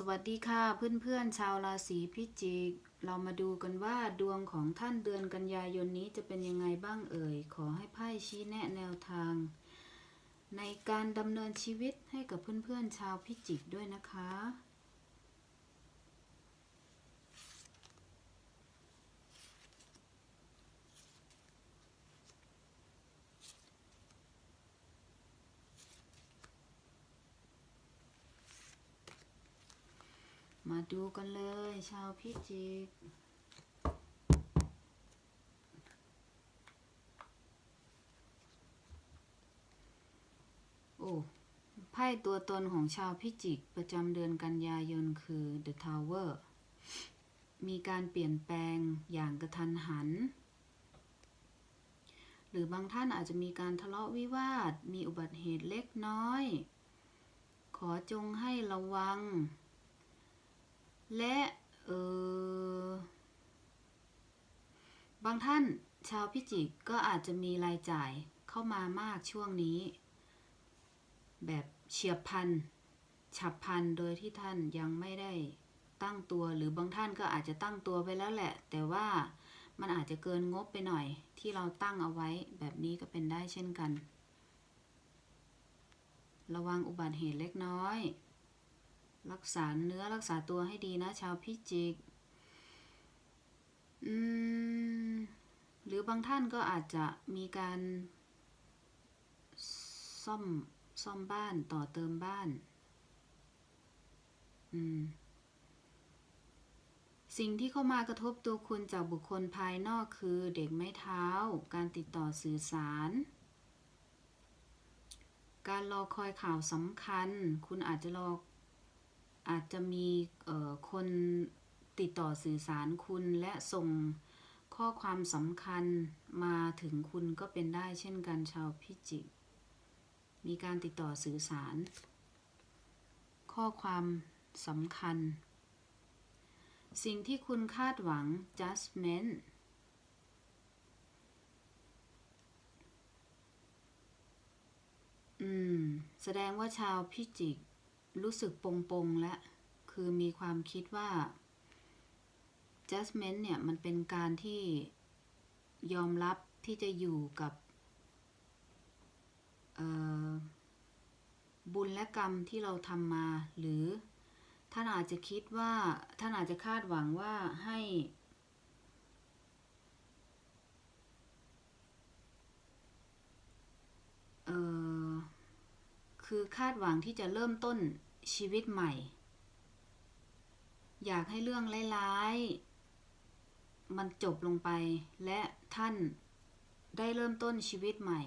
สวัสดีค่ะเพื่อนๆชาวราศีพิจิก เรามาดูกันว่าดวงของท่านเดือนกันยายนนี้จะเป็นยังไงบ้างเอ่ย ขอให้ไพ่ชี้แนะแนวทาง ในการดำเนินชีวิตให้กับเพื่อนๆชาวพิจิกด้วยนะคะ ดูกันเลย ชาวพิจิกโอ้ไพ่ตัวตนของชาวพิจิก ประจำเดือนกันยายนคือ The Tower มีการเปลี่ยนแปลงอย่างกระทันหัน หรือบางท่านอาจจะมีการทะเลาะวิวาท มีอุบัติเหตุเล็กน้อย ขอจงให้ระวัง และเออบางท่านชาวพิจิกก็อาจจะมีรายจ่ายเข้ามามากช่วงนี้ แบบเฉียบพันฉับพันโดยที่ท่านยังไม่ได้ตั้งตัวหรือบางท่านก็อาจจะตั้งตัวไปแล้วแหละ แต่ว่ามันอาจจะเกินงบไปหน่อย ที่เราตั้งเอาไว้แบบนี้ก็เป็นได้เช่นกัน ระวังอุบัติเหตุเล็กน้อย รักษาเนื้อรักษาตัวให้ดีนะ ชาวพิจิก อืม หรือบางท่านก็อาจจะมีการ ซ่อม ซ่อมบ้านต่อเติมบ้าน อืม สิ่งที่เข้ามากระทบตัวคุณจากบุคคลภายนอกคือเด็กไม้เท้า การติดต่อสื่อสารการรอคอยข่าวสำคัญ คุณอาจจะรอ อาจจะมีคนติดต่อสื่อสารคุณและส่งข้อความสำคัญมาถึงคุณก็เป็นได้เช่นกันชาวพิจิก มีการติดต่อสื่อสาร ข้อความสำคัญ สิ่งที่คุณคาดหวัง judgment อืม แสดงว่าชาวพิจิก รู้สึกปงปงและ คือมีความคิดว่า judgment เนี่ย มันเป็นการที่ยอมรับที่จะอยู่กับบุญและกรรมที่เราทำมา หรือท่านอาจจะคิดว่าท่านอาจจะคาดหวังว่าให้ คือคาดหวังที่จะเริ่มต้น ชีวิตใหม่ อยากให้เรื่องร้ายๆ มันจบลงไป และท่านได้เริ่มต้นชีวิตใหม่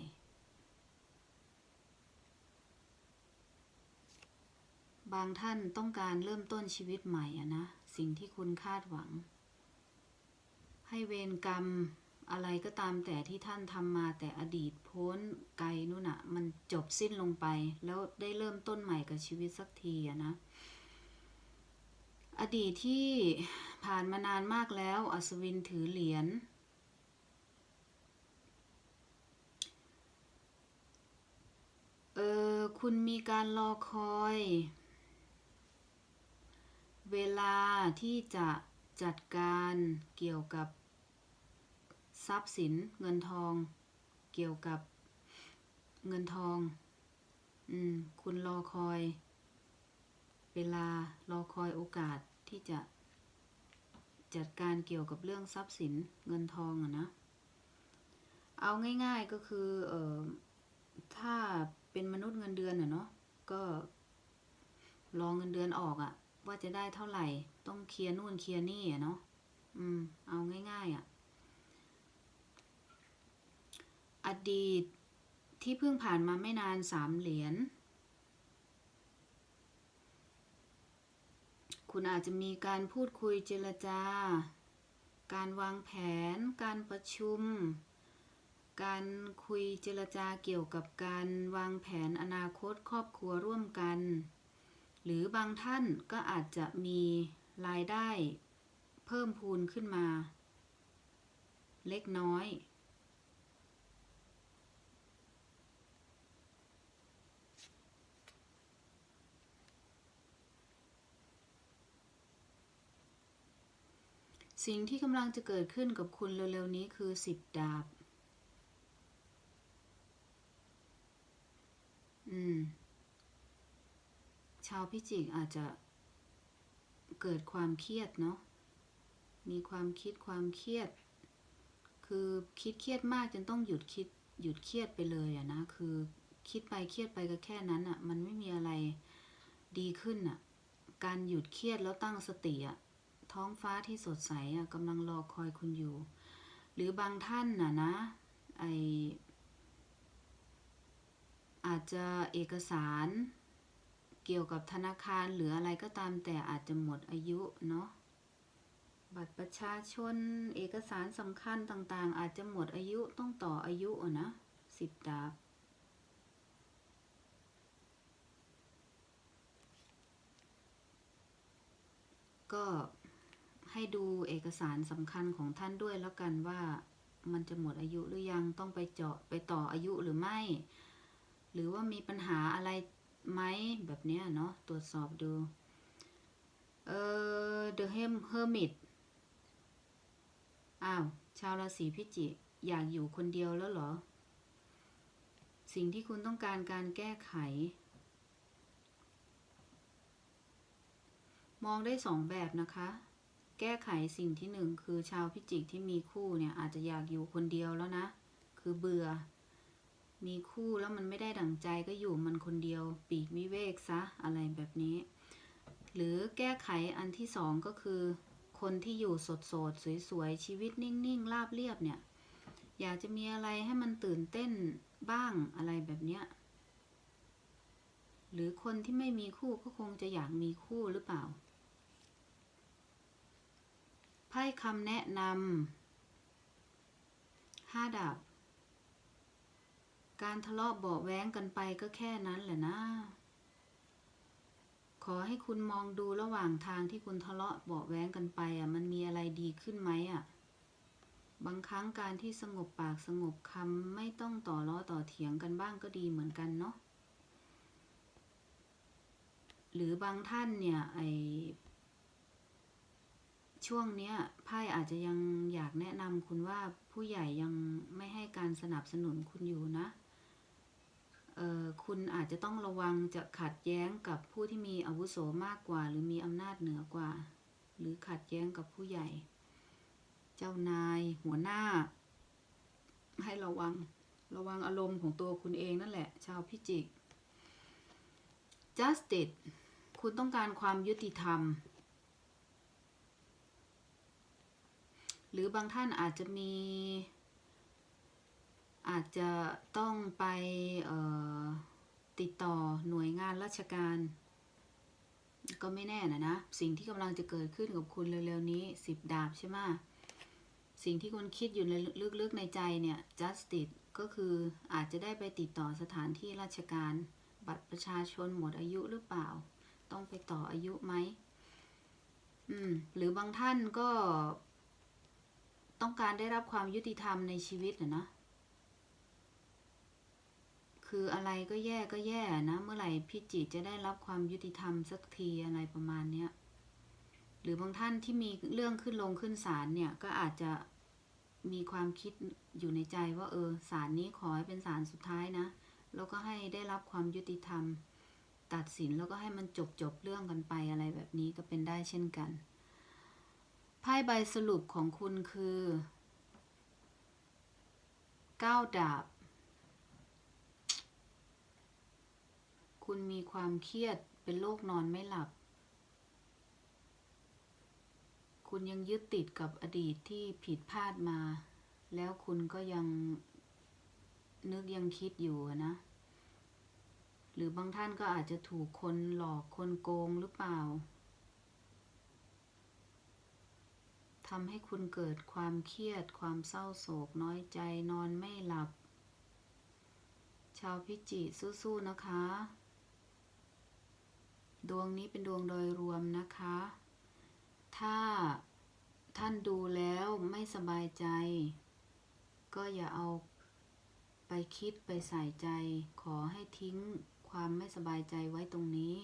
บางท่านต้องการเริ่มต้นชีวิตใหม่อะนะ สิ่งที่คุณคาดหวัง ให้เวรกรรม อะไรก็ตามแต่ที่ท่านทำมาแต่อดีตพ้นไกลนู่นอะมันจบสิ้นลงไป แล้วได้เริ่มต้นใหม่กับชีวิตสักทีอะนะ อดีตที่ผ่านมานานมากแล้ว อัศวินถือเหรียญเออคุณมีการรอคอย เวลาที่จะจัดการเกี่ยวกับ ทรัพย์สิน เงินทอง เกี่ยวกับเงินทอง อืม คุณรอคอย เวลารอคอยโอกาสที่จะ จัดการเกี่ยวกับเรื่องทรัพย์สินเงินทองอะนะ เอาง่ายๆก็คือ เออถ้าเป็นมนุษย์เงินเดือนอะเนาะ ก็รอเงินเดือนออกอะว่าจะได้เท่าไหร่ ต้องเคลียร์นู่นเคลียร์นี่อะเนาะ อืม เอาง่ายๆอะอ ดีตที่เพิ่งผ่านมาไม่นานสามเหรียญ คุณอาจจะมีการพูดคุยเจรจา การวางแผน การประชุม การคุยเจรจาเกี่ยวกับการวางแผนอนาคตครอบครัวร่วมกัน หรือบางท่านก็อาจจะมีรายได้เพิ่มพูนขึ้นมา เล็กน้อย สิ่งที่กำลังจะเกิดขึ้นกับคุณเร็วๆนี้คือสิบดาบ อืม ชาวพิจิกอาจจะเกิดความเครียดเนาะ มีความคิดความเครียด คือคิดเครียดมากจนต้องหยุดคิดหยุดเครียดไปเลยอะนะ คือคิดไปเครียดไปก็แค่นั้นอะมันไม่มีอะไรดีขึ้นอะการหยุดเครียดแล้วตั้งสติอะ ท้องฟ้าที่สดใสอะกำลังรอคอยคุณอยู่ หรือบางท่านน่ะนะไออาจจะเอกสารเกี่ยวกับธนาคารหรืออะไรก็ตามแต่อาจจะหมดอายุเนาะบัตรประชาชนเอกสารสำคัญต่างๆ อาจจะหมดอายุต้องต่ออายุนะสิบดาบก็ ให้ดูเอกสารสำคัญของท่านด้วยแล้วกันว่ามันจะหมดอายุหรือยังต้องไปเจาะไปต่ออายุหรือไม่ หรือว่ามีปัญหาอะไรไหมแบบนี้เนาะตรวจสอบดูเออ The Hem- Hermit อ้าว ชาวราศีพิจิกอยากอยู่คนเดียวแล้วเหรอ สิ่งที่คุณต้องการการแก้ไข มองได้สองแบบนะคะ แก้ไขสิ่งที่หนึ่งคือชาวพิจิกที่มีคู่เนี่ยอาจจะอยากอยู่คนเดียวแล้วนะ คือเบื่อ มีคู่แล้วมันไม่ได้ดั่งใจก็อยู่มันคนเดียวปีกวิเวกซะอะไรแบบนี้ หรือแก้ไขอันที่สองก็คือ คนที่อยู่สดสดๆสวยๆ ชีวิตนิ่งๆ ราบเรียบเนี่ย อยากจะมีอะไรให้มันตื่นเต้นบ้างอะไรแบบเนี้ยหรือคนที่ไม่มีคู่ก็คงจะอยากมีคู่หรือเปล่า ไพ่คำแนะนำห้าดาบ การทะเลาะเบาแว้งกันไปก็แค่นั้นแหละนะ ขอให้คุณมองดูระหว่างทางที่คุณทะเลาะเบาแว้งกันไปอะ มันมีอะไรดีขึ้นไหมอะ บางครั้งการที่สงบปากสงบคำไม่ต้องต่อล้อต่อเถียงกันบ้างก็ดีเหมือนกันเนาะ หรือบางท่านเนี่ยไอ ช่วงเนี้ยไพ่อาจจะยังอยากแนะนำคุณว่าผู้ใหญ่ยังไม่ให้การสนับสนุนคุณอยู่นะเออคุณอาจจะต้องระวังจะขัดแย้งกับผู้ที่มีอาวุโสมากกว่า หรือมีอำนาจเหนือกว่า หรือขัดแย้งกับผู้ใหญ่ เจ้านาย หัวหน้า ให้ระวังระวังอารมณ์ของตัวคุณเองนั่นแหละ ชาวพิจิก justice คุณต้องการความยุติธรรม หรือบางท่านอาจจะมี อาจจะต้องไปติดต่อหน่วยงานราชการ ก็ไม่แน่นะนะ สิ่งที่กำลังจะเกิดขึ้นกับคุณเร็วๆนี้สิบดาบใช่ไหมสิ่งที่คุณคิดอยู่ในลึกๆในใจเนี่ย justice ก็คืออาจจะได้ไปติดต่อสถานที่ราชการ บัตรประชาชนหมดอายุหรือเปล่า ต้องไปต่ออายุไหมอืมหรือบางท่านก็ ต้องการได้รับความยุติธรรมในชีวิตนะนะ คืออะไรก็แย่ก็แย่นะ เมื่อไหร่พี่จิตจะได้รับความยุติธรรมสักทีอะไรประมาณเนี้ย หรือบางท่านที่มีเรื่องขึ้นลงขึ้นศาลเนี่ย ก็อาจจะมีความคิดอยู่ในใจว่าเออศาลนี้ขอให้เป็นศาลสุดท้ายนะ แล้วก็ให้ได้รับความยุติธรรม ตัดสินแล้วก็ให้มันจบจบเรื่องกันไปอะไรแบบนี้ก็เป็นได้เช่นกัน ไพ่ใบสรุปของคุณคือเก้าดาบ คุณมีความเครียดเป็นโรคนอนไม่หลับ คุณยังยึดติดกับอดีตที่ผิดพลาดมา แล้วคุณก็ยังนึกยังคิดอยู่นะ หรือบางท่านก็อาจจะถูกคนหลอกคนโกงหรือเปล่า ทำให้คุณเกิดความเครียด ความเศร้าโศกน้อยใจนอนไม่หลับ ชาวพิจิสู้ๆนะคะ ดวงนี้เป็นดวงโดยรวมนะคะ ถ้าท่านดูแล้วไม่สบายใจ ก็อย่าเอาไปคิดไปใส่ใจ ขอให้ทิ้งความไม่สบายใจไว้ตรงนี้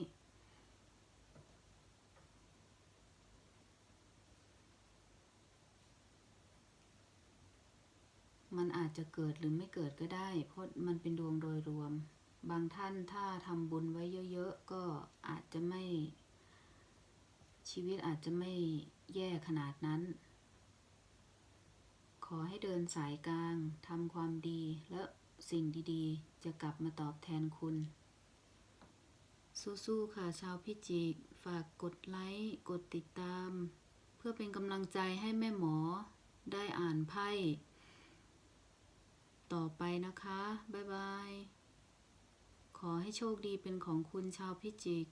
มันอาจจะเกิดหรือไม่เกิดก็ได้ เพราะมันเป็นดวงโดยรวม บางท่านถ้าทำบุญไว้เยอะๆ ก็อาจจะไม่ ชีวิตอาจจะไม่แย่ขนาดนั้น ขอให้เดินสายกลางทำความดีและสิ่งดีๆ จะกลับมาตอบแทนคุณ สู้ๆ ค่ะชาวพิจิก ฝากกดไลค์ กดติดตาม เพื่อเป็นกำลังใจให้แม่หมอได้อ่านไพ่ ต่อไปนะคะ บ๊ายบาย ขอให้โชคดีเป็นของคุณชาวพิจิก